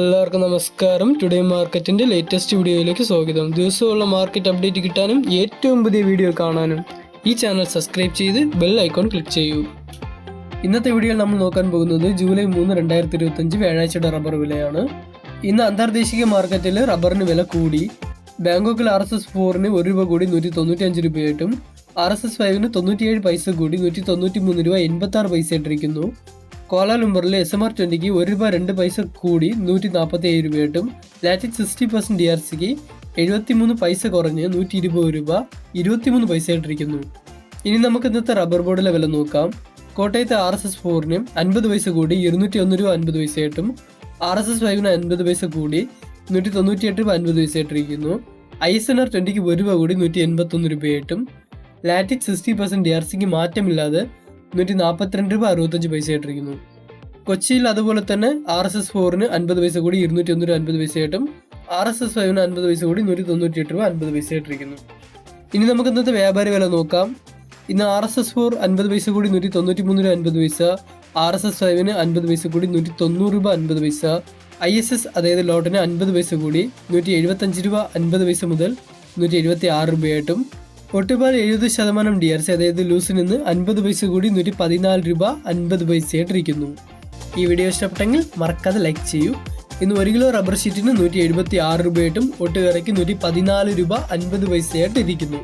എല്ലാവർക്കും നമസ്കാരം. ടുഡേ മാർക്കറ്റിന്റെ ലേറ്റസ്റ്റ് വീഡിയോയിലേക്ക് സ്വാഗതം. ദിവസമുള്ള മാർക്കറ്റ് അപ്ഡേറ്റ് കിട്ടാനും ഏറ്റവും പുതിയ വീഡിയോ കാണാനും ഈ ചാനൽ സബ്സ്ക്രൈബ് ചെയ്ത് ബെൽ ഐക്കോൺ ക്ലിക്ക് ചെയ്യൂ. ഇന്നത്തെ വീഡിയോയിൽ നമ്മൾ നോക്കാൻ പോകുന്നത് ജൂലൈ മൂന്ന് രണ്ടായിരത്തി ഇരുപത്തഞ്ച് വ്യാഴാഴ്ചയുടെ റബ്ബർ വിലയാണ്. ഇന്ന് അന്തർദേശീയ മാർക്കറ്റിൽ റബ്ബറിന് വില കൂടി. ബാങ്കോക്കിൽ ആർ എസ് എസ് ഫോറിന് ഒരു രൂപ കൂടി നൂറ്റി തൊണ്ണൂറ്റി രൂപയായിട്ടും ആർ എസ് എസ് ഫൈവിന് തൊണ്ണൂറ്റിയേഴ് പൈസ കൂടി നൂറ്റി തൊണ്ണൂറ്റി മൂന്ന് രൂപ എൺപത്തി ആറ് പൈസ ഇട്ടിരിക്കുന്നു കോലാലുംബറിൽ എസ് എം ആർ ട്വന്റിക്ക് ഒരു രൂപ രണ്ട് പൈസ കൂടി നൂറ്റി നാൽപ്പത്തി ഏഴ് രൂപയായിട്ടും latex sixty percent D R C എഴുപത്തിമൂന്ന് പൈസ കുറഞ്ഞ് നൂറ്റി ഇരുപത് രൂപ ഇരുപത്തിമൂന്ന് പൈസ ഇട്ടിരിക്കുന്നു ഇനി നമുക്ക് ഇന്നത്തെ റബ്ബർ ബോർഡിലെ വില നോക്കാം. കോട്ടയത്തെ ആർ എസ് എസ് ഫോറിന് അൻപത് പൈസ കൂടി ഇരുന്നൂറ്റി ഒന്ന് രൂപ അൻപത് പൈസയായിട്ടും ആർ എസ് എസ് ഫൈവിന് അൻപത് പൈസ കൂടി നൂറ്റി തൊണ്ണൂറ്റി എട്ട് രൂപ അൻപത് പൈസ ഇട്ടിരിക്കുന്നു ഐ എസ് എൻ ആർ ട്വന്റിക്ക് ഒരു രൂപ കൂടി നൂറ്റി എൺപത്തൊന്ന് രൂപയായിട്ടും latex sixty percent D R C മാറ്റമില്ലാതെ നൂറ്റി നാൽപ്പത്തിരണ്ട് രൂപ അറുപത്തഞ്ച് പൈസ ആയിട്ടിരിക്കുന്നു. കൊച്ചിയിൽ അതുപോലെ തന്നെ ആർ എസ് എസ് ഫോറിന് അൻപത് പൈസ കൂടി ഇരുന്നൂറ്റി ഒന്ന് രൂപ അൻപത് പൈസയായിട്ടും ആർ എസ് എസ് ഫൈവിന് അൻപത് പൈസ കൂടി നൂറ്റി തൊണ്ണൂറ്റി എട്ട് രൂപ അൻപത് പൈസ ആയിട്ടിരിക്കുന്നു. ഇനി നമുക്ക് ഇന്നത്തെ വ്യാപാരി വില നോക്കാം. ഇന്ന് ആർ എസ് എസ് ഫോർ അൻപത് പൈസ കൂടി നൂറ്റി തൊണ്ണൂറ്റി മൂന്ന് രൂപ അൻപത് പൈസ ആർ എസ് എസ് ഫൈവിന് അൻപത് പൈസ കൂടി നൂറ്റി തൊണ്ണൂറ് രൂപ അൻപത് പൈസ ഐ എസ് എസ് അതായത് ലോട്ടിന് അൻപത് പൈസ കൂടി നൂറ്റി എഴുപത്തഞ്ച് രൂപ അൻപത് പൈസ മുതൽ നൂറ്റി എഴുപത്തി ആറ് രൂപയായിട്ടും ഒട്ടുപാൽ എഴുപത് ശതമാനം ഡി ആർ സി അതായത് ലൂസിൽ നിന്ന് അൻപത് പൈസ കൂടി നൂറ്റി പതിനാല് രൂപ അൻപത് പൈസയായിട്ടിരിക്കുന്നു. ഈ വീഡിയോ ഇഷ്ടപ്പെട്ടെങ്കിൽ മറക്കാതെ ലൈക്ക് ചെയ്യൂ. ഇന്ന് ഒരു കിലോ റബ്ബർ ഷീറ്റിന് നൂറ്റി എഴുപത്തി ആറ് രൂപയായിട്ടും ഒട്ടുകറയ്ക്ക് നൂറ്റി പതിനാല് രൂപ അൻപത് പൈസയായിട്ട് ഇരിക്കുന്നു